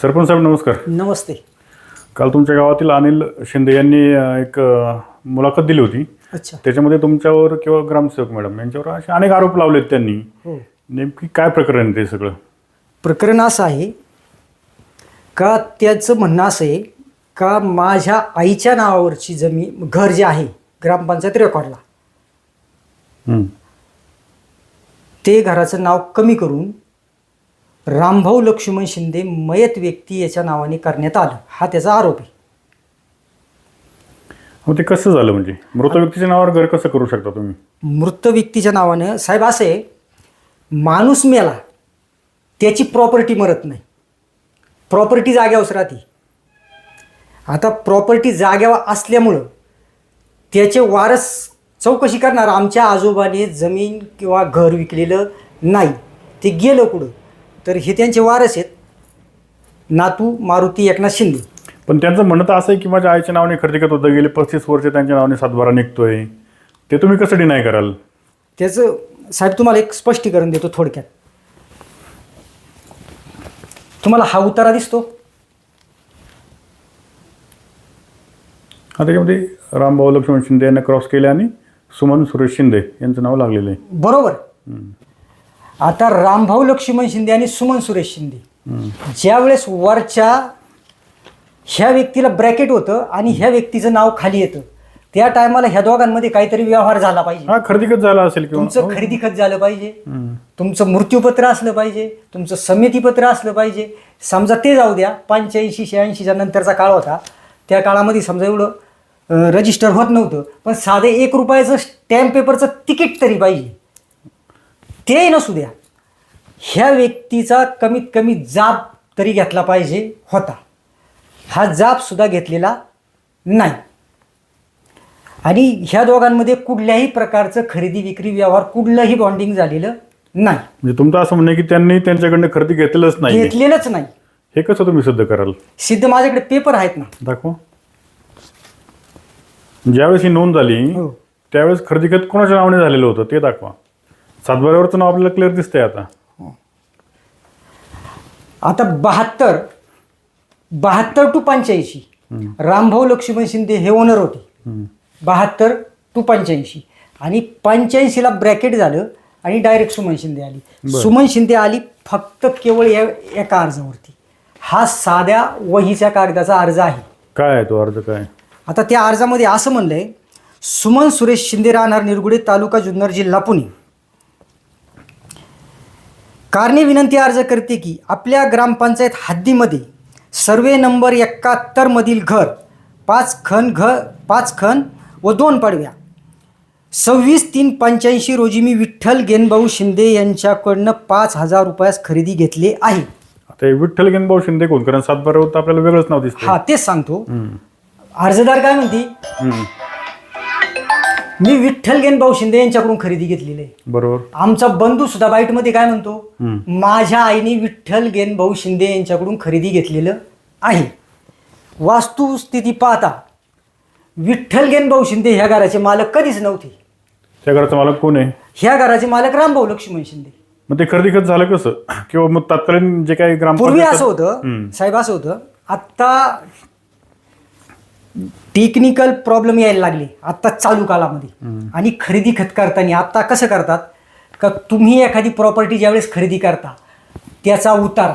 सरपंच साहेब नमस्कार. नमस्ते. काल तुमच्या गावातील अनिल शिंदे यांनी एक मुलाखत दिली होती. अच्छा. त्याच्यामध्ये तुमच्यावर किंवा ग्रामसेवक मॅडम यांच्यावर असे अनेक आरोप लावलेत त्यांनी. हो. नेमकी काय प्रकरण आहे ते सगळं? प्रकरण असं आहे का त्याचं म्हणणं असं आहे का माझ्या आईच्या नावावरची जमीन घर जे आहे ग्रामपंचायत रेकॉर्डला. ते घराचं नाव कमी करून रामभाऊ लक्ष्मण शिंदे मयत व्यक्ती याच्या नावाने करण्यात आलं. हा त्याचा आरोप. आहे मग ते कसं झालं म्हणजे? मृत व्यक्तीच्या नावावर घर कसं करू शकता तुम्ही? मृत व्यक्तीच्या नावानं साहेब असं आहे माणूस मेला त्याची प्रॉपर्टी मरत नाही. प्रॉपर्टी जाग्यावरच राहते. आता प्रॉपर्टी जाग्यावर असल्यामुळं त्याचे वारस चौकशी करणार आमच्या आजोबाने जमीन किंवा घर विकलेलं नाही. ते गेलं कुठं? तर हे त्यांचे वारस आहेत. नातू मारुती एकनाथ शिंदे. पण त्यांचं म्हणणं तर असं आहे की माझ्या आईच्या नावाने खरेदी करत होतं. गेले पस्तीस वर्ष त्यांच्या नावाने सातबारा निघतोय. ते तुम्ही कसं डिनाय कराल? त्याचं साहेब तुम्हाला एक स्पष्टीकरण देतो थोडक्यात. तुम्हाला हा उतारा दिसतो? हा त्याच्यामध्ये रामभाऊ लक्ष्मण शिंदे यांना क्रॉस केले आणि सुमन सुरेश शिंदे यांचं नाव लागलेलं आहे. बरोबर. आता रामभाऊ लक्ष्मण शिंदे आणि सुमन सुरेश शिंदे. ज्यावेळेस वरच्या ह्या व्यक्तीला ब्रॅकेट होतं आणि ह्या व्यक्तीचं नाव खाली येतं त्या टायमाला ह्या दोघांमध्ये काहीतरी व्यवहार झाला पाहिजे. हा खरेदी खत झाला असेल किंवा तुमचं खरेदी खत झालं पाहिजे. हं. तुमचं मृत्यूपत्र असलं पाहिजे. तुमचं संमतीपत्र असलं पाहिजे. समजा ते जाऊ द्या पंच्याऐंशी शहाऐंशीच्या नंतरचा काळ होता. त्या काळामध्ये समजा एवढं रजिस्टर होत नव्हतं. पण साधे एक रुपयाचं स्टॅम्प पेपरचं तिकीट तरी पाहिजे. ते नसू द्या ह्या व्यक्तीचा कमीत कमी जाब तरी घेतला पाहिजे होता. हा जाब सुद्धा घेतलेला नाही. आणि ह्या दोघांमध्ये कुठल्याही प्रकारचं खरेदी विक्री व्यवहार कुठलंही बॉन्डिंग झालेलं नाही. म्हणजे तुमचं असं म्हणणं की त्यांनी त्यांच्याकडनं खरेदी घेतलेलंच नाही. घेतलेलंच नाही. हे कसं तुम्ही सिद्ध कराल? सिद्ध माझ्याकडे पेपर आहेत ना. दाखवा. ज्यावेळेस ही नोंद झाली हो. त्यावेळेस खरेदी खत कोणाच्या नावाने झालेलं होतं ते दाखवा. सातबाऱ्यावरचं नाव आपल्याला क्लिअर दिसतंय आता. आता बहात्तर बहात्तर टू पंच्याऐंशी. रामभाऊ लक्ष्मण शिंदे हे ओनर होते. बहात्तर टू पंच्याऐंशी. आणि पंच्याऐंशीला ब्रॅकेट झालं आणि डायरेक्ट सुमन शिंदे आली. सुमन शिंदे आली फक्त केवळ या एका अर्जावरती. हा साध्या वहीच्या कागदाचा अर्ज आहे. काय आहे तो अर्ज काय? आता त्या अर्जामध्ये असं म्हणलंय सुमन सुरेश शिंदे राहणार निरगुडे तालुका जुन्नर जिल्हा पुणे. कारणे विनंती अर्ज करते की आपल्या ग्रामपंचायत हद्दीमध्ये सर्वे नंबर एकाहत्तरमधील घर पाच खण घ पाच खण व दोन पाडव्या. सव्वीस तीन पंच्याऐंशी रोजी मी विठ्ठल गेनभाऊ शिंदे यांच्याकडनं पाच हजार रुपयास खरेदी घेतले आहे. आता हे विठ्ठल गेनभाऊ शिंदे कोण? कारण सातबाऱ्यावर तर आपल्याला वेगळंच नाव दिसतं हा तेच सांगतो. अर्जदार काय म्हणते? मी विठ्ठल गेनभाऊ शिंदे यांच्याकडून खरेदी घेतलेली आहे. बरोबर. आमचा बंधू सुद्धा बाईटमध्ये काय म्हणतो. माझ्या आईने विठ्ठल गेनभाऊ शिंदे यांच्याकडून खरेदी घेतलेलं आहे. वास्तुस्थिती पाहता विठ्ठल गेनभाऊ शिंदे ह्या घराचे मालक कधीच नव्हते. त्या घराचा मालक कोण आहे? ह्या घराचे मालक रामभाऊ लक्ष्मण शिंदे. मग ते खरेदी खत झालं कसं? किंवा मग तत्कालीन जे काही ग्राम पूर्वी असं होतं साहेब असं होतं आत्ता टेक्निकल प्रॉब्लेम यायला लागले. आत्ता चालू काळामध्ये आणि खरेदी खत करताना आत्ता कसं करतात? का तुम्ही एखादी प्रॉपर्टी ज्यावेळेस खरेदी करता त्याचा उतारा.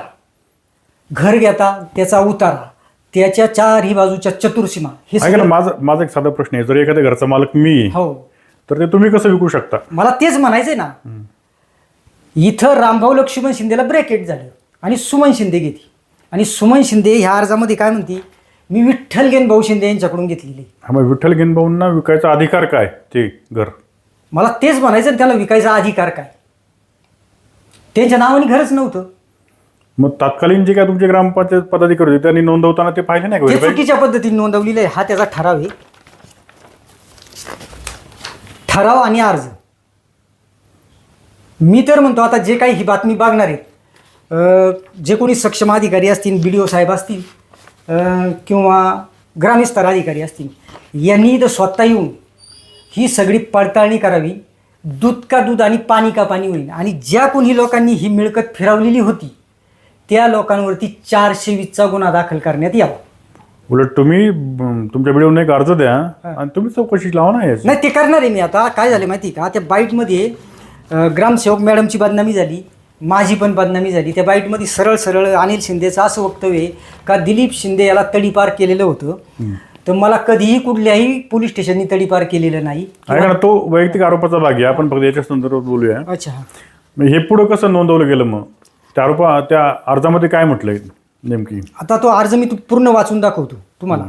घर घेता त्याचा उतारा. त्याच्या चारही बाजूच्या चतुर्सीमा हे ऐका ना सगळं माझा माझा एक साधा प्रश्न आहे. जर एखाद्या घरचा मालक मी आहे, हो. तर ते तुम्ही कसं विकू शकता? मला तेच म्हणायचंय ना. इथं रामभाऊ लक्ष्मण शिंदेला ब्रॅकेट झालं. आणि सुमन शिंदे घेतली. आणि सुमन शिंदे ह्या अर्जामध्ये काय म्हणते? मी विठ्ठल गेन भाऊ शिंदे यांच्याकडून घेतलेली. हा मग विठ्ठल गेनभाऊंना विकायचा अधिकार काय ते घर? मला तेच म्हणायचं आणि त्याला विकायचा अधिकार काय? त्यांच्या नावाने घरच नव्हतं. मग तत्कालीन जे काय तुमचे ग्रामपंचायत पदाधिकारी होते त्यांनी नोंदवताना ते पाहिले नाही का ते verify? चुकीच्या पद्धतीने नोंदवलेलं आहे. हा त्याचा ठराव आहे. ठराव आणि अर्ज. मी तर म्हणतो आता जे काही ही बातमी बघणार आहेत अं, जे कोणी सक्षम अधिकारी असतील बी डी ओ साहेब असतील अं, किंवा ग्रामस्तर अधिकारी असतील यांनी तर स्वतः येऊन ही सगळी पडताळणी करावी. दूध का दूध आणि पाणी का पाणी होईल? आणि ज्या कोणी लोकांनी ही मिळकत फिरवलेली होती त्या लोकांवरती चारशे वीसचा गुन्हा दाखल करण्यात यावा. उलट तुम्ही तुमच्या व्हिडिओने एक अर्ज द्या आणि तुम्ही चौकशी लावा ना याची. नाही ते करणार आहे मी आता. काय झालं माहिती आहे का? त्या बाईटमध्ये अं, ग्रामसेवक मॅडमची बदनामी झाली. माझी पण बदनामी झाली. त्या बाईटमध्ये सरळ सरळ अनिल शिंदेचं असं वक्तव्य आहे का दिलीप शिंदे याला तडीपार केलेलं होतं. तर मला कधीही कुठल्याही पोलीस स्टेशननी तडीपार केलेलं नाही. ना तो वैयक्तिक आरोपाचा भाग आहे. आपण फक्त याच्या संदर्भात बोलूया. अच्छा हे. पुढं कसं नोंदवलं गेलं मग? त्या आरोपा त्या अर्जामध्ये काय म्हटलंय नेमकी? आता तो अर्ज मी पूर्ण वाचून दाखवतो तुम्हाला.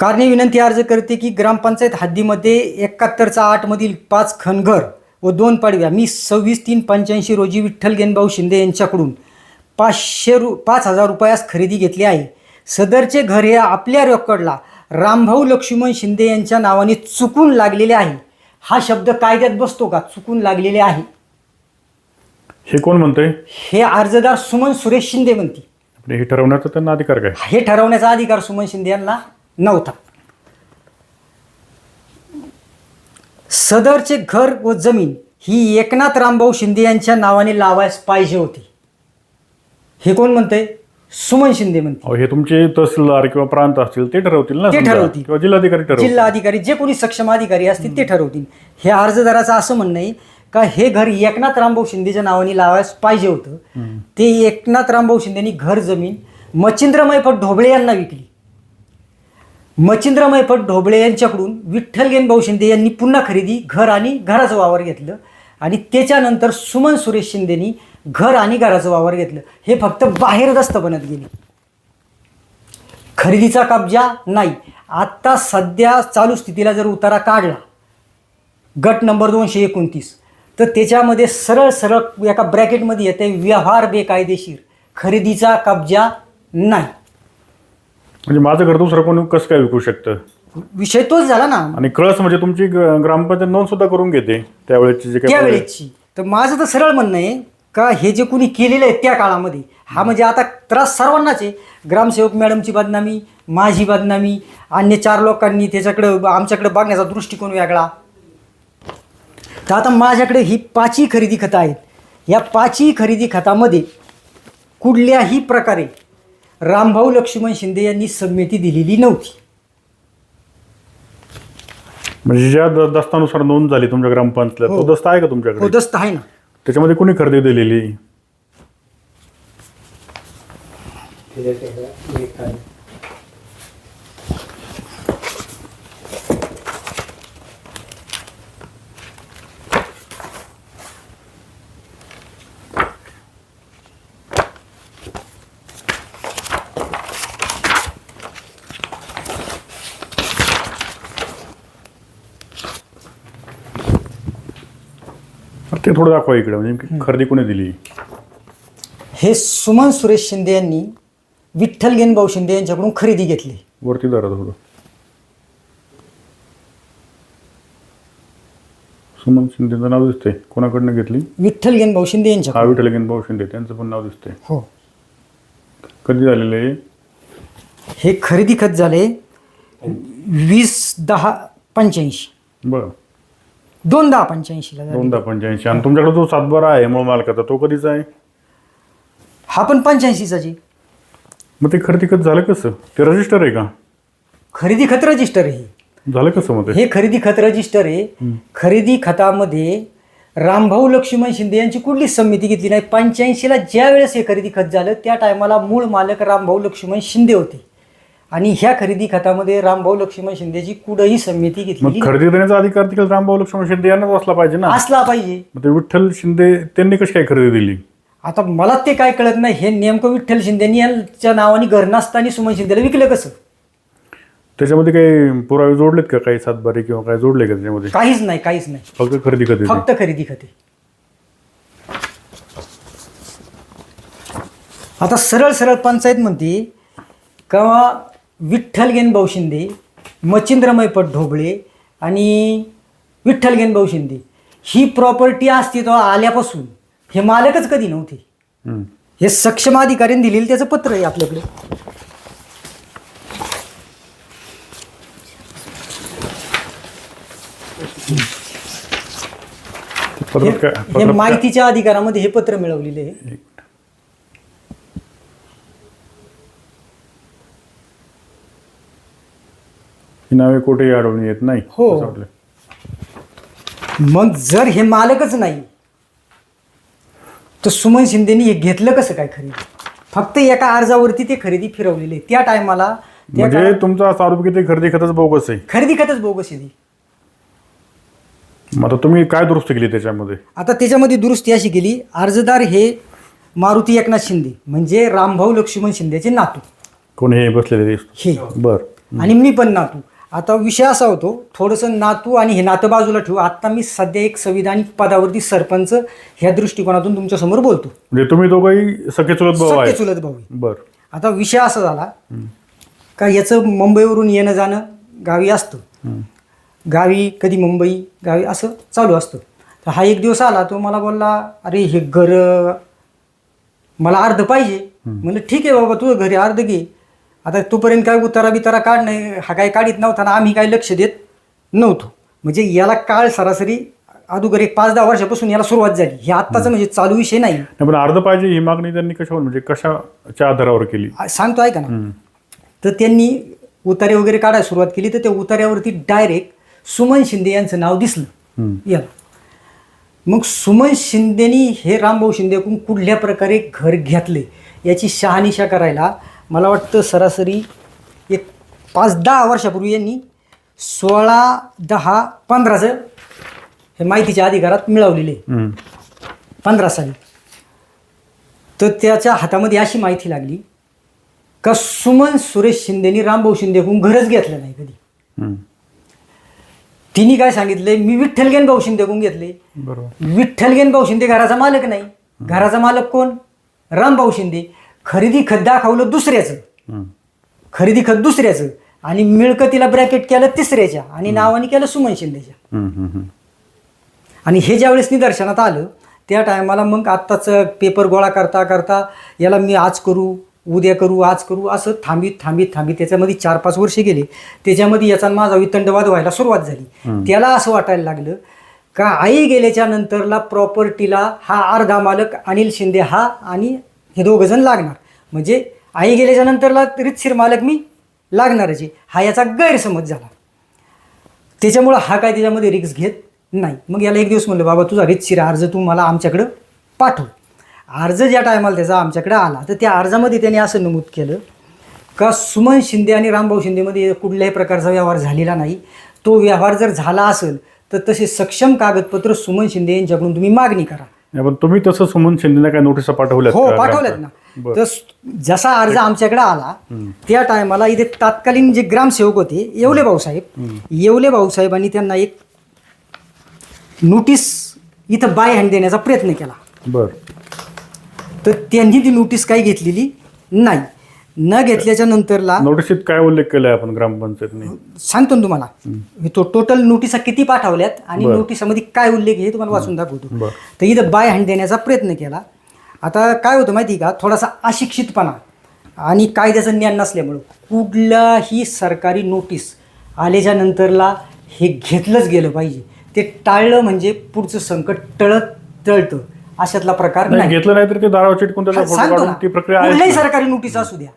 कारणे विनंती अर्ज करते की ग्रामपंचायत हद्दीमध्ये एकाहत्तरचा आठमधील पाच खनघर व दोन पाडव्या. मी सव्वीस तीन पंच्याऐंशी रोजी विठ्ठल गेनभाऊ शिंदे यांच्याकडून पाचशे रु पाच हजार रुपयास खरेदी घेतली आहे. सदरचे घर हे आपल्या रेकॉर्डला रामभाऊ लक्ष्मण शिंदे यांच्या नावाने चुकून लागलेले आहे. हा शब्द कायद्यात बसतो का? चुकून लागलेले आहे. हे कोण म्हणतंय? हे अर्जदार सुमन सुरेश शिंदे म्हणते हे ठरवण्याचा त्यांना अधिकार काय? हे ठरवण्याचा अधिकार सुमन शिंदे यांना नव्हता. सदरचे घर व जमीन ही एकनाथ रामभाऊ शिंदे यांच्या नावाने लावायस पाहिजे होती. हे कोण म्हणतंय? सुमन शिंदे म्हणते अहो, हे तुमचे तहसीलदार किंवा प्रांत असतील ते ठरवतील ना ते समजा. ठरवतील. किंवा जिल्हाधिकारी ठरवतील. जिल्हा अधिकारी जे कोणी सक्षम अधिकारी असतील ते ठरवतील. हे अर्जदाराचं असं म्हणणं आहे का हे घर एकनाथ रामभाऊ शिंदेच्या नावाने लावायस पाहिजे होतं. ते एकनाथ रामभाऊ शिंदेनी घर जमीन मच्छिंद्रमय पट ढोबळे यांना विकली. मच्छिंद्रमय पट ढोबळे यांच्याकडून विठ्ठल गेनभाऊ शिंदे यांनी पुन्हा खरेदी घर आणि घराचं वावर घेतलं. आणि त्याच्यानंतर सुमन सुरेश शिंदेनी घर आणि घराचं वावर घेतलं. हे फक्त बाहेर दस्त बनत गेले. खरेदीचा कब्जा नाही. आत्ता सध्या चालू स्थितीला जर उतारा काढला गट नंबर दोनशे एकोणतीस तर त्याच्यामध्ये सरळ सरळ एका ब्रॅकेटमध्ये येते व्यवहार बेकायदेशीर. खरेदीचा कब्जा नाही. म्हणजे माझं घर दुसरं कोणी कसं काय विकू शकतं? विषय तोच झाला ना. आणि कळस म्हणजे तुमची ग- ग्रामपंचायत नोंद सुद्धा करून घेते त्यावेळेची जे काही त्यावेळेची. तर माझं तर सरळ म्हणणं आहे का हे जे कुणी केलेलं आहे त्या काळामध्ये हा म्हणजे आता त्रास सर्वांनाच आहे. ग्रामसेवक मॅडमची बदनामी माझी बदनामी अन्य चार लोकांनी त्याच्याकडं आमच्याकडे बघण्याचा दृष्टिकोन वेगळा. तर आता माझ्याकडे ही पाचही खरेदी खतं आहेत. या पाचही खरेदी खतामध्ये कुठल्याही प्रकारे रामभाऊ लक्ष्मण शिंदे यांनी संमती दिलेली नव्हती. म्हणजे ज्या द- दस्तानुसार नोंद झाली तुमच्या ग्रामपंचायत हो. तो दस्त आहे का हो तुमच्याकडे दस्त आहे ना. त्याच्यामध्ये कोणी खरेदी दिलेली? थोडं दाखवा इकडे म्हणजे खरेदी कोणी दिली? हे सुमन सुरेश शिंदे यांनी विठ्ठल गेनभाऊ शिंदे यांच्याकडून खरेदी घेतली. वरती जरा थोडं. सुमन शिंदेचं नाव दिसते कोणाकडनं घेतली? विठ्ठल गेनभाऊ शिंदे यांच्या हा विठ्ठल भाऊ शिंदे. त्यांचं पण नाव दिसते हो. कधी झालेलं आहे हे खरेदी खत झाले वीस दहा पंच्याऐंशी. बरं. दोन दहा पंच्याऐंशीला झाले. दोनदा पंच्याऐंशी. आणि तुमच्याकडे जो सातबारा आहे मूळ मालकाचा तो कधीचा आहे? हा पण पंच्याऐंशीचा जी. मग ते खरेदी खत झालं कसं? ते रजिस्टर आहे का? खरेदी खत रजिस्टर आहे. हे. झालं कसं मग ते? हे खरेदी खत रजिस्टर आहे. खरेदी खतामध्ये रामभाऊ लक्ष्मण शिंदे यांची कुठलीच संमती घेतली नाही? पंच्याऐंशीला ज्या वेळेस हे खरेदी खत झालं त्या टायमाला मूळ मालक रामभाऊ लक्ष्मण शिंदे होते. आणि ह्या खरेदी खतामध्ये रामभाऊ लक्ष्मण शिंदेची कुठंही संमती घेतलेली मग खरेदी करण्याचा अधिकार तिकडे रामभाऊ लक्ष्मण शिंदे यांनाच असला पाहिजे ना? असला पाहिजे. मग ते विठ्ठल शिंदे त्यांनी कशी काय खरेदी दिली? आता मला ते काय कळत नाही. हे नेमकं विठ्ठल शिंदेनी यांच्या नावाने घर नसताना सुमन शिंदेला विकलं कसं? त्याच्यामध्ये काही पुरावे जोडलेत का? काही सातबारे किंवा काय जोडले का त्याच्यामध्ये? काहीच नाही काहीच नाही. फक्त खरेदी खत दिली फक्त खरेदी खते. आता सरळ सरळ पंचायत म्हणते का विठ्ठल गेनभाऊ शिंदे मच्छिंद्रमय पट ढोबळे आणि विठ्ठल गेनभाऊ शिंदे. ही प्रॉपर्टी अस्तित्वात आल्यापासून हे मालकच कधी नव्हते. हे सक्षम अधिकाऱ्यांनी दिलेलं त्याचं पत्र आहे आपल्याकडे. हे माहितीच्या अधिकारामध्ये हे पत्र मिळवलेले आहे. ही नावे कुठेही आढळून येत नाही हो. असं वाटलं. मग जर हे मालकच नाही तर सुमन शिंदेनी हे घेतलं कसं काय खरेदी? फक्त एका अर्जावरती ते खरेदी फिरवलेले त्या टायमाला त्या म्हणजे काळात तुमचा असा आरोप की ते खरेदी खतच बोगस आहे. खरेदी खतच बोगस आहे ती. मग आता तुम्ही काय दुरुस्ती केली त्याच्यामध्ये? आता त्याच्यामध्ये दुरुस्ती अशी केली अर्जदार हे मारुती एकनाथ शिंदे म्हणजे रामभाऊ लक्ष्मण शिंदेचे नातू. कोण हे बसलेले हे. बर. आणि मी पण नातू. आता विषय असा होतो थोडंसं नातू आणि हे नातं बाजूला ठेवू. आता मी सध्या एक संविधानिक पदावरती सरपंच ह्या दृष्टिकोनातून तुमच्यासमोर बोलतो. म्हणजे तुम्ही दोघंही सखे चुलत भाऊ आहे चुलत भाऊ. आहे. बर. आता विषय असा झाला का याचं मुंबईवरून येणं जाणं गावी असतं. गावी कधी मुंबई गावी असं चालू असतं. तर हा एक दिवस आला तो मला बोलला अरे हे घर मला अर्ध पाहिजे. म्हणलं ठीक आहे बाबा तुझं घरी अर्ध घे. आता तोपर्यंत काय उतारा बितारा काढ नाही हा काय काढीत नव्हता ना आम्ही काय लक्ष देत नव्हतो. म्हणजे याला काळ सरासरी अगोदर एक पाच दहा वर्षापासून याला सुरुवात झाली. हे आत्ताचं म्हणजे चालू विषय नाही. पण अर्ध पाहिजे ही मागणी त्यांनी कशावर म्हणजे कशाच्या आधारावर केली? सांगतो ऐका ना. हम्म. तर त्यांनी उतारे वगैरे काढायला सुरुवात केली. तर त्या उतार्यावरती डायरेक्ट सुमन शिंदे यांचं नाव दिसलं. याला मग सुमन शिंदेनी हे रामभाऊ शिंदेकडून कुठल्या प्रकारे घर घेतले याची शहानिशा करायला मला वाटतं सरासरी एक पाच दहा वर्षापूर्वी यांनी सोळा दहा पंधराचं हे माहितीच्या अधिकारात मिळवलेले. पंधरा साली. तर त्याच्या हातामध्ये अशी माहिती लागली का सुमन सुरेश शिंदेनी रामभाऊ शिंदेकडून घरच घेतलं नाही कधी. तिने काय सांगितलंय? मी विठ्ठलगेन भाऊ शिंदेकडून घेतले बरोबर. विठ्ठलगेन भाऊ शिंदे घराचा मालक नाही. घराचा मालक कोण? रामभाऊ शिंदे. खरेदी खत दाखवलं दुसऱ्याचं. खरेदी खत दुसऱ्याचं. आणि मिळकतीला ब्रॅकेट केलं तिसऱ्याच्या. आणि नावाने केलं सुमन शिंदेच्या. आणि हे ज्यावेळेस निदर्शनात आलं त्या टायमाला मग आत्ताच पेपर गोळा करता करता याला मी आज करू उद्या करू आज करू असं थांबीत थांबीत थांबीत त्याच्यामध्ये चार पाच वर्षे गेले. त्याच्यामध्ये याचा माझा वितंडवाद व्हायला सुरुवात झाली. त्याला असं वाटायला लागलं का आई गेल्याच्या नंतरला प्रॉपर्टीला हा अर्धा मालक अनिल शिंदे हा आणि हे दोघं जण लागणार. म्हणजे आई गेल्याच्या नंतरला रितशीर मालक मी लागणारच आहे. हा याचा गैरसमज झाला. त्याच्यामुळं हा काय त्याच्यामध्ये रिक्स घेत नाही. मग याला एक दिवस म्हणलं बाबा तुझा रितशीर अर्ज तू मला आमच्याकडं पाठव. अर्ज ज्या टायमाला त्याचा आमच्याकडे आला तर त्या अर्जामध्ये त्याने असं नमूद केलं का सुमन शिंदे आणि रामभाऊ शिंदेमध्ये कुठल्याही प्रकारचा व्यवहार झालेला नाही. तो व्यवहार जर झाला असेल तर तसे सक्षम कागदपत्र सुमन शिंदे यांच्याकडून तुम्ही मागणी करा. नाही, पण तुम्ही तसं सुमन शिंदेना काय नोटिसा पाठवल्यात हो का? पाठवल्यात ना. तर जसा अर्ज आमच्याकडे आला त्या टायमाला इथे तत्कालीन जे ग्रामसेवक होते येवले भाऊसाहेब येवले भाऊसाहेबांनी त्यांना एक नोटीस इथं बाय हँड देण्याचा प्रयत्न केला. बर. तर त्यांनी ती नोटीस काही घेतलेली नाही. न घेतल्याच्या नंतरला नोटिसीत काय उल्लेख केलाय आपण ग्रामपंचायतने? सांगतो ना तुम्हाला. मी तो टोटल नोटिसा किती पाठवल्यात आणि बरं. नोटिसामध्ये काय उल्लेख आहे हे तुम्हाला वाचून दाखवतो. बरं. तर इथं बाय हँड देण्याचा प्रयत्न केला. आता काय होतं माहिती आहे का? थोडासा अशिक्षितपणा आणि कायद्याचं ज्ञान नसल्यामुळं कुठलाही सरकारी नोटीस आल्याच्या नंतरला हे घेतलंच गेलं पाहिजे. ते टाळलं म्हणजे पुढचं संकट टळत टळतं. अशातला प्रकार नाही नाही. घेतलं नाही तर ते दारावर चिटकून त्याचा फोटो सांगतो काढून ना. ती प्रक्रिया कुठल्याही सरकारी नोटीस असू द्या.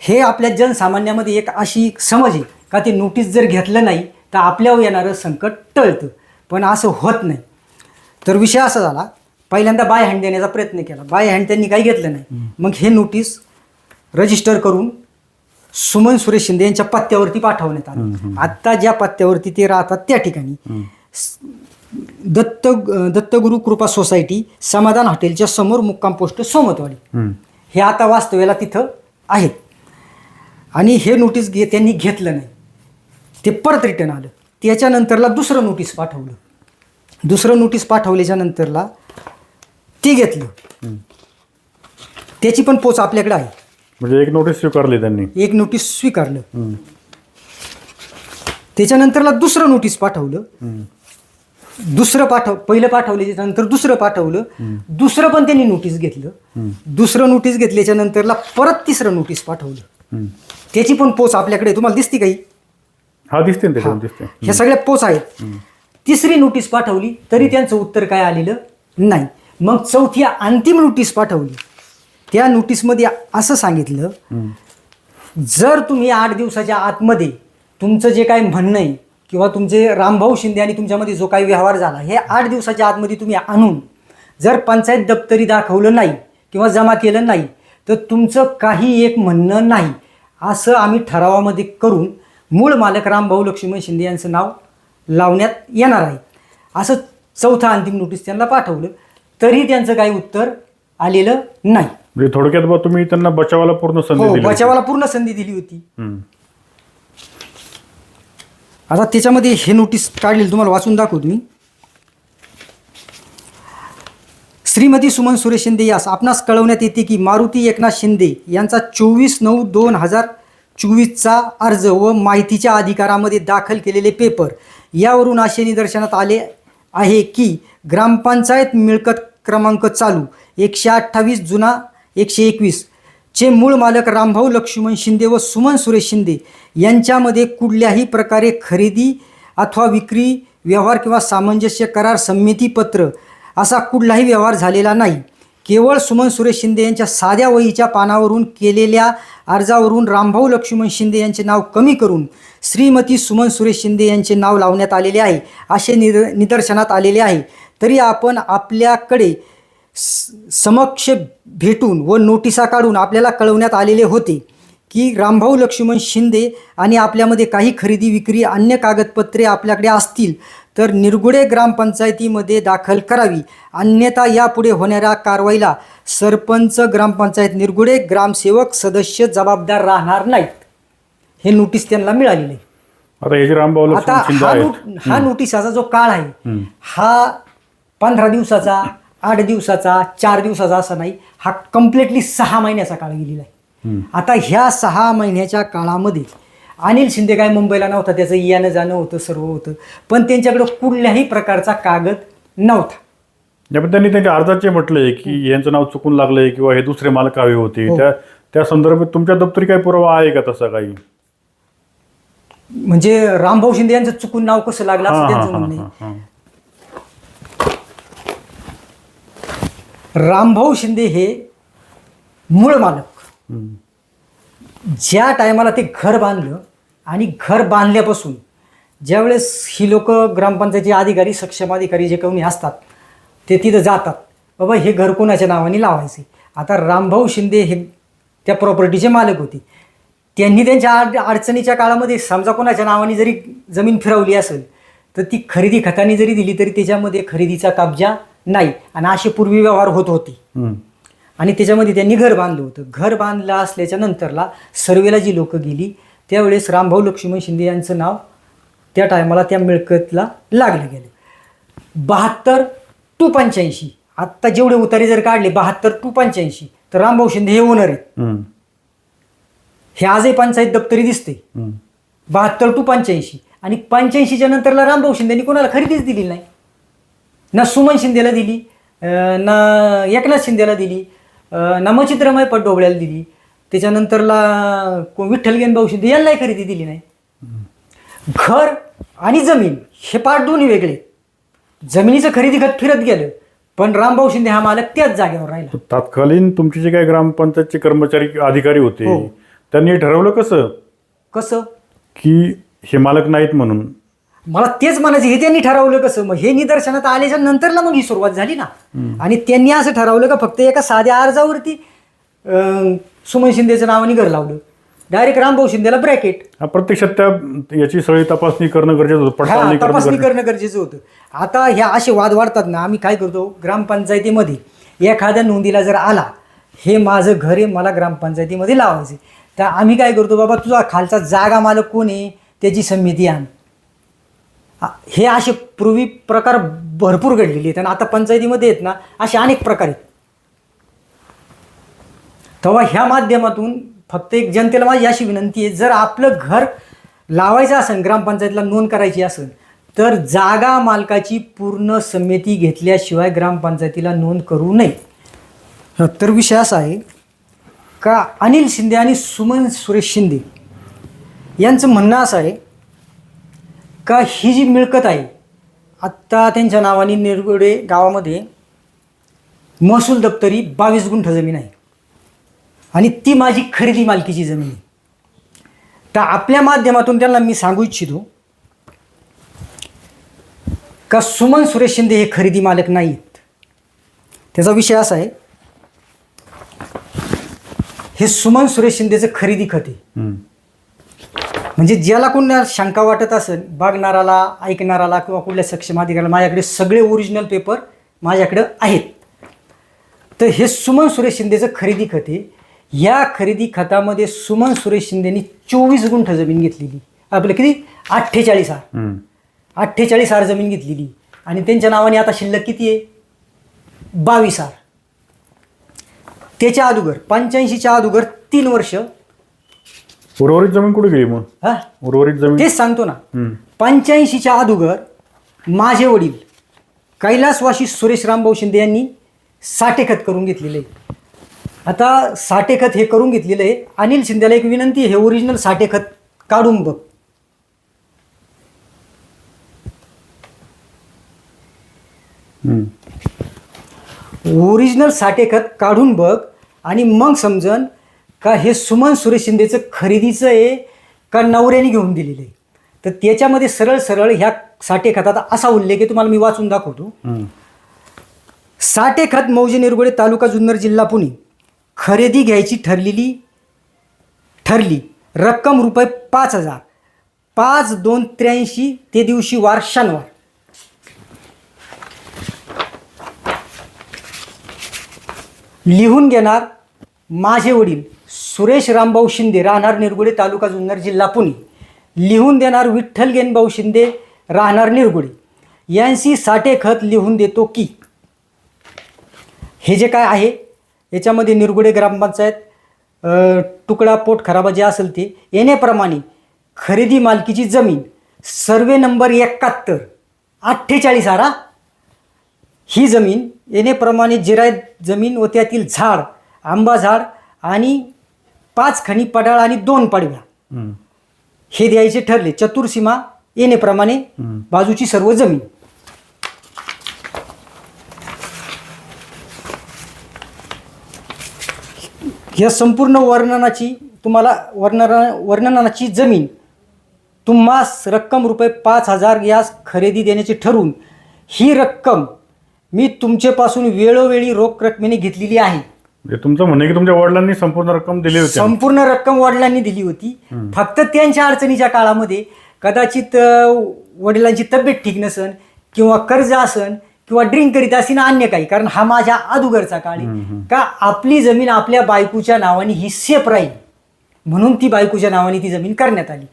हे आपल्या जनसामान्यामध्ये एक अशी समज आहे का ते नोटीस जर घेतलं नाही तर आपल्यावर येणारं संकट टळतं. पण असं होत नाही. तर विषय असा झाला पहिल्यांदा बाय हँड देण्याचा प्रयत्न केला. बाय हँड त्यांनी काही घेतलं नाही. मग हे नोटीस रजिस्टर करून सुमन सुरेश शिंदे यांच्या पत्त्यावरती पाठवण्यात आलं. आत्ता ज्या पत्त्यावरती ते राहतात त्या ठिकाणी. दत्त दत्तगुरु कृपा सोसायटी समाधान हॉटेलच्या समोर मुक्काम पोस्ट सोमतवाडी. हे आता वास्तव्याला तिथं आहेत आणि हे नोटीस घे त्यांनी घेतलं नाही. ते परत रिटर्न आलं. त्याच्यानंतरला दुसरं नोटीस पाठवलं. दुसरं नोटीस पाठवल्याच्या नंतरला ते घेतलं. त्याची पण पोच आपल्याकडे आहे. म्हणजे एक नोटीस स्वीकारली त्यांनी. एक नोटीस स्वीकारलं. त्याच्यानंतरला दुसरं नोटीस पाठवलं. दुसरं पाठव पहिलं पाठवलं त्याच्यानंतर दुसरं पाठवलं दुसरं पण त्यांनी नोटीस घेतलं. दुसरं नोटीस घेतल्याच्या नंतरला परत तिसरं नोटीस पाठवलं. त्याची पण पोच आपल्याकडे. तुम्हाला दिसते काही? हा दिसते ह्या सगळ्या पोच आहेत. तिसरी नोटीस पाठवली तरी त्यांचं उत्तर काय आलेलं नाही. मग चौथी अंतिम नोटीस पाठवली. त्या नोटीसमध्ये असं सांगितलं. जर तुम्ही आठ दिवसाच्या आतमध्ये तुमचं जे काही म्हणणं आहे किंवा तुमचे रामभाऊ शिंदे आणि तुमच्यामध्ये जो काही व्यवहार झाला हे आठ दिवसाच्या आतमध्ये तुम्ही आणून जर पंचायत दप्तरी दाखवलं नाही किंवा जमा केलं नाही तर तुमचं काही एक म्हणणं नाही असं आम्ही ठरावामध्ये करून मूळ मालक रामभाऊ लक्ष्मण शिंदे यांचं नाव लावण्यात येणार आहे असं चौथा अंतिम नोटीस त्यांना पाठवलं तरी त्यांचं काही उत्तर आलेलं नाही म्हणजे थोडक्यात बा तुम्ही त्यांना बचावाला पूर्ण संधी हो दिली होती. बचावाला पूर्ण संधी दिली होती हम्म. आता त्याच्यामध्ये हे नोटीस काढलेली तुम्हाला वाचून दाखवतो मी. श्रीमती सुमन सुरेश शिंदे यास आपणास कळवण्यात येते की मारुती एकनाथ शिंदे यांचा चोवीस नऊ दोन हजार चोवीसचा अर्ज व माहितीच्या अधिकारामध्ये दाखल केलेले पेपर यावरून असे निदर्शनात आले आहे की ग्रामपंचायत मिळकत क्रमांक चालू एकशे अठ्ठावीस जुना एकशे एकवीस चे मूळ मालक रामभाऊ लक्ष्मण शिंदे व सुमन सुरेश शिंदे यांच्यामध्ये कुठल्याही प्रकारे खरेदी अथवा विक्री व्यवहार किंवा सामंजस्य करार संमतीपत्र असा कुठलाही व्यवहार झालेला नाही. केवळ सुमन सुरेश शिंदे यांच्या साध्या वहीच्या पानावरून केलेल्या अर्जावरून रामभाऊ लक्ष्मण शिंदे यांचे नाव कमी करून श्रीमती सुमन सुरेश शिंदे यांचे नाव लावण्यात आलेले आहे असे निद निदर्शनात आलेले आहे. तरी आपण आपल्याकडे समक्ष भेटून व नोटिसा काढून आपल्याला कळवण्यात आलेले होते की रामभाऊ लक्ष्मण शिंदे आणि आपल्यामध्ये काही खरेदी विक्री अन्य कागदपत्रे आपल्याकडे असतील तर निरगुडे ग्रामपंचायतीमध्ये दाखल करावी अन्यथा यापुढे होणाऱ्या कारवाईला सरपंच ग्रामपंचायत निरगुडे ग्रामसेवक सदस्य जबाबदार राहणार नाहीत हे नोटीस त्यांना मिळालेले आहे. आता हे जे रामभाऊ आता लक्ष्मण शिंदे हा आहेत नोट हा नोटिसाचा जो काळ आहे. हा पंधरा दिवसाचा आठ दिवसाचा चार दिवसाचा असा नाही हा कम्प्लिटली सहा महिन्याचा काळ गेलेला आहे. आता ह्या सहा महिन्याच्या काळामध्ये अनिल शिंदे काय मुंबईला नव्हता त्याचं येणं जाणं होतं सर्व होतं पण त्यांच्याकडे कुठल्याही प्रकारचा कागद नव्हता. पण त्यांनी त्यांच्या अर्जाचे म्हटलंय की यांचं नाव चुकून लागलंय किंवा हे दुसरे मालक हवे होते हो. त्या त्या संदर्भात तुमच्या दप्तरी काही पुरावा आहे का तसा काही? म्हणजे रामभाऊ शिंदे यांचं चुकून नाव कसं लागलं हा, असं हा, त्यांचं हा, म्हणणं हा, आहे हा. रामभाऊ शिंदे हे मूळ मालक. ज्या टायमाला ते घर बांधलं आणि घर बांधल्यापासून ज्यावेळेस ही लोक ग्रामपंचायतीचे अधिकारी सक्षम अधिकारी जे कोणी असतात ते तिथं जातात. बाबा हे घर कोणाच्या नावाने लावायचे? आता रामभाऊ शिंदे हे त्या प्रॉपर्टीचे मालक होते. त्यांनी त्यांच्या अड अडचणीच्या काळामध्ये समजा कोणाच्या नावाने जरी जमीन फिरवली असेल तर ती खरेदी खताने जरी दिली तरी त्याच्यामध्ये खरेदीचा कब्जा नाही. आणि असे पूर्वी व्यवहार होत होते. आणि त्याच्यामध्ये त्यांनी घर बांधलं होतं. घर बांधलं असल्याच्या नंतरला सर्वेला जी लोकं गेली त्यावेळेस रामभाऊ लक्ष्मण शिंदे यांचं नाव त्या टायमाला त्या मिळकतला लागलं गेलं. बहात्तर टू पंच्याऐंशी. आत्ता जेवढे उतारे जर काढले बहात्तर टू पंच्याऐंशी तर रामभाऊ शिंदे हे ओनर आहेत. हे आजही पंचायत दप्तरी दिसते. बहात्तर टू पंच्याऐंशी. आणि पंच्याऐंशीच्या नंतरला रामभाऊ शिंदेनी कोणाला खरेदीच दिली नाही. ना सुमन शिंदेला दिली ना एकनाथ शिंदेला दिली ना मचित्रमय पटडोबळ्याला दिली. त्याच्यानंतरला विठ्ठल गेनभाऊ शिंदे यांनाही खरेदी दिली नाही. घर आणि जमीन हे पार्ट दोन्ही वेगळे. जमिनीचं खरेदी खत फिरत गेलं पण रामभाऊ शिंदे हा मालक त्याच जागेवर राहिला. तात्कालीन तुमचे जे काही ग्रामपंचायतचे कर्मचारी अधिकारी होते हो. त्यांनी ठरवलं कसं? कसं? की हे मालक नाहीत म्हणून. मला तेच म्हणायचं हे त्यांनी ठरवलं कसं? मग हे निदर्शनात आल्याच्या नंतरला मग ही सुरुवात झाली ना. आणि त्यांनी असं ठरवलं का फक्त एका साध्या अर्जावरती अं, सुमन शिंदेचं नावाने घर लावलं. डायरेक्ट रामभाऊ शिंदेला ब्रॅकेट हा, प्रत्यक्षात त्या याची सगळी तपासणी करणं गरजेचं होतं हा पडताळणी करणं तपासणी गरजेचं. करणं गरजेचं होतं. आता ह्या असे वाद वाढतात ना आम्ही काय करतो? ग्रामपंचायतीमध्ये एखाद्या नोंदीला जर आला हे माझं घर आहे मला ग्रामपंचायतीमध्ये लावायचे तर आम्ही काय करतो बाबा तुझा खालचा जागा मालक कोण आहे? त्याची संमती आण. हे असे पूर्वी प्रकार भरपूर घडलेले आहेत. आणि आता पंचायतीमध्ये आहेत ना असे अनेक प्रकार आहेत. तेव्हा ह्या माध्यमातून फक्त एक जनतेला माझी अशी विनंती आहे जर आपलं घर लावायचं असेल ग्रामपंचायतीला नोंद करायची असेल तर जागा मालकाची पूर्ण समिती घेतल्याशिवाय ग्रामपंचायतीला नोंद करू नये. तर विषय असा आहे का अनिल शिंदे आणि सुमन सुरेश शिंदे यांचं म्हणणं असं आहे का ही जी मिळकत आहे आत्ता त्यांच्या नावाने निरगुडे गावामध्ये महसूल दप्तरी बावीस गुंठ जमीन आहे. आणि ती माझी खरेदी मालकीची जमीन आहे. तर आपल्या माध्यमातून त्यांना मी सांगू इच्छितो का सुमन सुरेश शिंदे हे खरेदी मालक नाहीत. त्याचा विषय असा आहे हे सुमन सुरेश शिंदेचं खरेदी खत आहे. म्हणजे ज्याला कोणाला शंका वाटत असेल बघणाराला ऐकणाराला किंवा कुठल्या सक्षम अधिकाऱ्याला माझ्याकडे सगळे ओरिजिनल पेपर माझ्याकडे आहेत. तर हे सुमन सुरेश शिंदेचं खरेदी खत आहे. या खरेदी खतामध्ये सुमन सुरेश शिंदेनी चोवीस गुंठ जमीन घेतलेली. आपलं किती? अठ्ठेचाळीस हार. अठ्ठेचाळीस हार जमीन घेतलेली. आणि त्यांच्या नावाने आता शिल्लक किती आहे? बावीस हार. त्याच्या अगोदर पंच्याऐंशीच्या अगोदर तीन वर्ष उर्वरित जमीन कुठे गेली मग? हा? उर्वरित जमीन? तेच सांगतो ना. हम्म. पंच्याऐंशीच्या अगोदर माझे वडील कैलासवासी सुरेश रामभाऊ शिंदे यांनी साठेखत करून घेतलेलं. आता साठेखत हे करून घेतलेलं आहे अनिल शिंदेला एक विनंती आहे, हे ओरिजिनल साठेखत काढून बघ. हम्म. ओरिजिनल साठेखत काढून बघ आणि मग समजन का हे सुमन सुरेश शिंदेचं खरेदीचं आहे का नवऱ्याने घेऊन दिलेलं आहे? तर त्याच्यामध्ये सरळ सरळ ह्या साठेखतात असा उल्लेख आहे तुम्हाला मी वाचून दाखवतो. साठे खत मौजे निरगुडे तालुका जुन्नर जिल्हा पुणे. खरेदी घ्यायची ठरलेली ठरली. रक्कम रुपये पाच हजार. पाच दोन त्र्याऐंशी ते दिवशी वार शनिवार. लिहून घेणार माझे वडील. सुरेश रामभाऊ शिंदे राहणार निरगुडे तालुका जुन्नर जिल्हा पुणे. लिहून देणार विठ्ठल गेनभाऊ शिंदे राहणार निरगुडे. यांशी साठे खत लिहून देतो की. हे जे काय आहे याच्यामध्ये निरगुडे ग्रामपंचायत तुकडा पोट खराबा जे असेल ते येण्याप्रमाणे खरेदी मालकीची जमीन सर्वे नंबर एकाहत्तर अठ्ठेचाळीस आरा ही जमीन येण्याप्रमाणे जिरायत जमीन व त्यातील झाड आंबा झाड आणि पाच खणी पडाळ आणि दोन पाडव्या. हे द्यायचे ठरले चतुर्सीमा येण्याप्रमाणे हम्म. बाजूची सर्व जमीन या संपूर्ण वर्णनाची तुम्हाला वर्णना वर्णनाची जमीन तुम्हास रक्कम रुपये पाच हजार यास खरेदी देण्याचे ठरवून ही रक्कम मी तुमचेपासून वेळोवेळी रोख रकमेने घेतलेली आहे म्हणजे तुमचं म्हणणं आहे की तुमच्या वडिलांनी संपूर्ण रक्कम दिली होती. संपूर्ण रक्कम वडिलांनी दिली होती. फक्त त्यांच्या अडचणीच्या काळामध्ये कदाचित अ, वडिलांची तब्येत ठीक नसन किंवा कर्ज असन किंवा ड्रिंक करीत असेल अन्य काही कारण हा माझ्या अदुगरचा काळ आहे. का आपली जमीन आपल्या बायकोच्या नावाने ही सेफ राहील? म्हणून ती बायकोच्या नावाने ती जमीन करण्यात आली.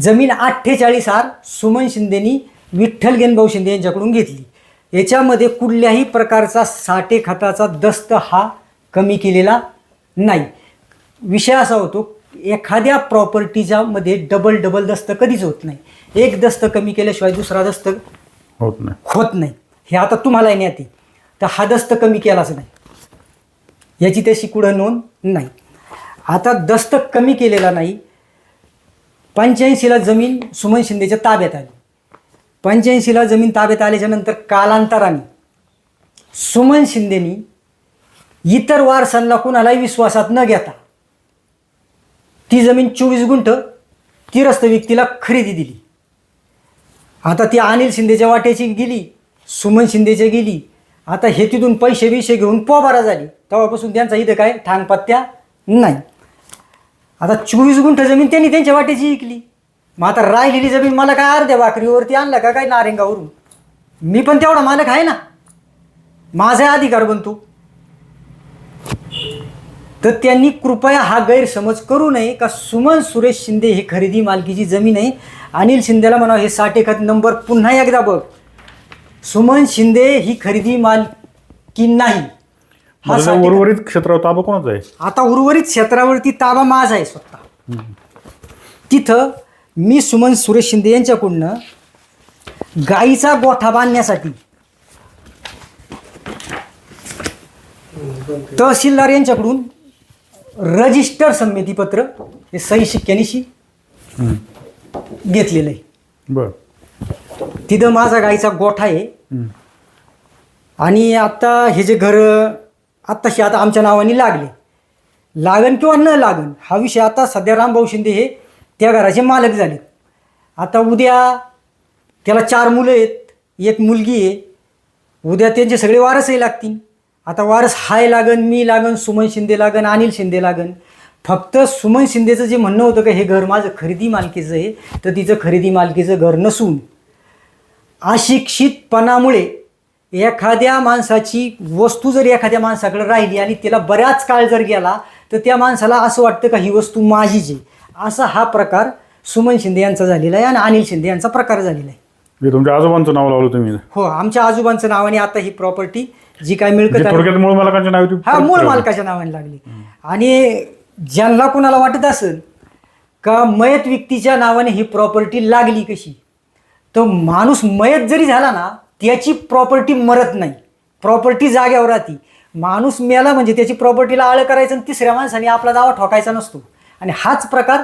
जमीन अठ्ठेचाळीस हार सुमन शिंदेनी विठ्ठल गेनभाऊ शिंदे यांच्याकडून घेतली. याच्यामध्ये कुठल्याही प्रकारचा साठे खताचा दस्त हा कमी केलेला नाही. विषय असा होतो एखाद्या प्रॉपर्टीच्या मध्ये डबल डबल दस्त कधीच होत नाही. एक दस्त कमी केल्याशिवाय दुसरा दस्त होत नाही. होत नाही. हे आता तुम्हाला येण्यात येईल तर हा दस्त कमी केलाच नाही. याची तशी कुठं नोंद नाही. आता दस्त कमी केलेला नाही. पंच्याऐंशीला जमीन सुमन शिंदेच्या ताब्यात आली. पंच्याऐंशीला जमीन ताब्यात आल्याच्यानंतर कालांतराने सुमन शिंदेनी इतर वारसांना कुणालाही विश्वासात न घेता ती जमीन चोवीस गुंठ तिरस्त व्यक्तीला खरेदी दिली. आता ती अनिल शिंदेच्या वाट्याची गेली सुमन शिंदेच्या गेली. आता हे तिथून पैसे बिसे घेऊन पोबारा झाली. तेव्हापासून त्यांचा इथं काय ठांगपत्त्या नाही. आता चोवीस गुंठ जमीन त्यांनी त्यांच्या वाट्याची विकली. मग आता राहिलेली जमीन मला काय अर्ध्या भाकरीवरती आणला का काय नारेंगावरून? मी पण तेवढा मालक आहे ना. माझा अधिकार बनतो. तर त्यांनी कृपया हा गैरसमज करू नये का सुमन सुरेश शिंदे हे खरेदी मालकीची जमीन आहे. अनिल शिंदेला म्हणावं हे साठ एखाद नंबर पुन्हा एकदा बघ. सुमन शिंदे ही खरेदी मालकी नाही. हा म्हणजे साठ उर्वरित क्षेत्रावर ताबा कोणाचा आहे? आता उर्वरित क्षेत्रावरती ताबा माझा आहे स्वतः. तिथं मी सुमन सुरेश शिंदे यांच्याकडून गाईचा गोठा बांधण्यासाठी तहसीलदार यांच्याकडून रजिस्टर संमतीपत्र हे सही शिक्क्यानिशी. घेतलेलं आहे बर तिथं माझा गाईचा गोठा आहे. आणि आता हे जे घर आत्ताशी आता आमच्या नावाने लागले लागन किंवा न लागन हा विषय आता सध्या रामभाऊ शिंदे हे त्या घराचे मालक झाले. आता उद्या त्याला चार मुलं आहेत. एक मुलगी आहे. उद्या त्यांचे सगळे वारसही लागतील. आता वारस हाय लागन मी लागन सुमन शिंदे लागन अनिल शिंदे लागन. फक्त सुमन शिंदेचं जे म्हणणं होतं का हे घर माझं खरेदी मालकीचं आहे तर तिचं खरेदी मालकीचं घर नसून अशिक्षितपणामुळे एखाद्या माणसाची वस्तू जर एखाद्या माणसाकडे राहिली आणि तिला बऱ्याच काळ जर गेला तर त्या माणसाला असं वाटतं का ही वस्तू माझीच आहे. असा हा प्रकार सुमन शिंदे यांचा झालेला आहे आणि अनिल शिंदे यांचा प्रकार झालेला आहे. म्हणजे तुमच्या आजोबांचं नाव लावलं तुम्ही. हो आमच्या आजोबांचं नावाने आता ही प्रॉपर्टी जी काय जे मिळकत आहे थोडक्यात मूळ मालकांच्या नाव हा मूळ मालकाच्या नावाने लागली. आणि ज्यांना कोणाला वाटत असेल का मयत व्यक्तीच्या नावाने ही प्रॉपर्टी लागली कशी तर माणूस मयत जरी झाला ना त्याची प्रॉपर्टी मरत नाही. प्रॉपर्टी जाग्यावर राहते. माणूस मेला म्हणजे त्याची प्रॉपर्टीला आळ करायचं आणि तिसऱ्या माणसाने आपला दावा ठोकायचा नसतो. आणि हाच प्रकार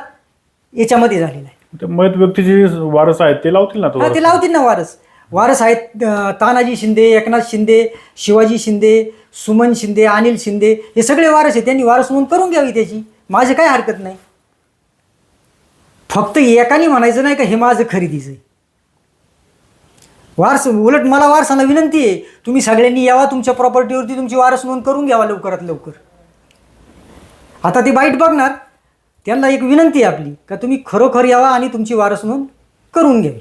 याच्यामध्ये झालेला आहे. ते मयत व्यक्तीचे वारस आहेत ते लावतील ना तो हा ते लावतील ना वारस. वारस आहेत अं, तानाजी शिंदे एकनाथ शिंदे शिवाजी शिंदे सुमन शिंदे अनिल शिंदे हे सगळे वारस आहेत. त्यांनी वारस नोंद करून घ्यावी त्याची. माझी काय हरकत नाही. फक्त एकाने म्हणायचं नाही का हे माझं खरेदीचं आहे. वारस उलट मला वारसाला विनंती आहे तुम्ही सगळ्यांनी यावा तुमच्या प्रॉपर्टीवरती तुमची वारस नोंद करून घ्यावा लवकरात लवकर. आता ते बाईट बघणार. त्यांना एक विनंती आहे आपली का तुम्ही खरोखर यावा आणि तुमची वारस नोंद करून घ्यावी.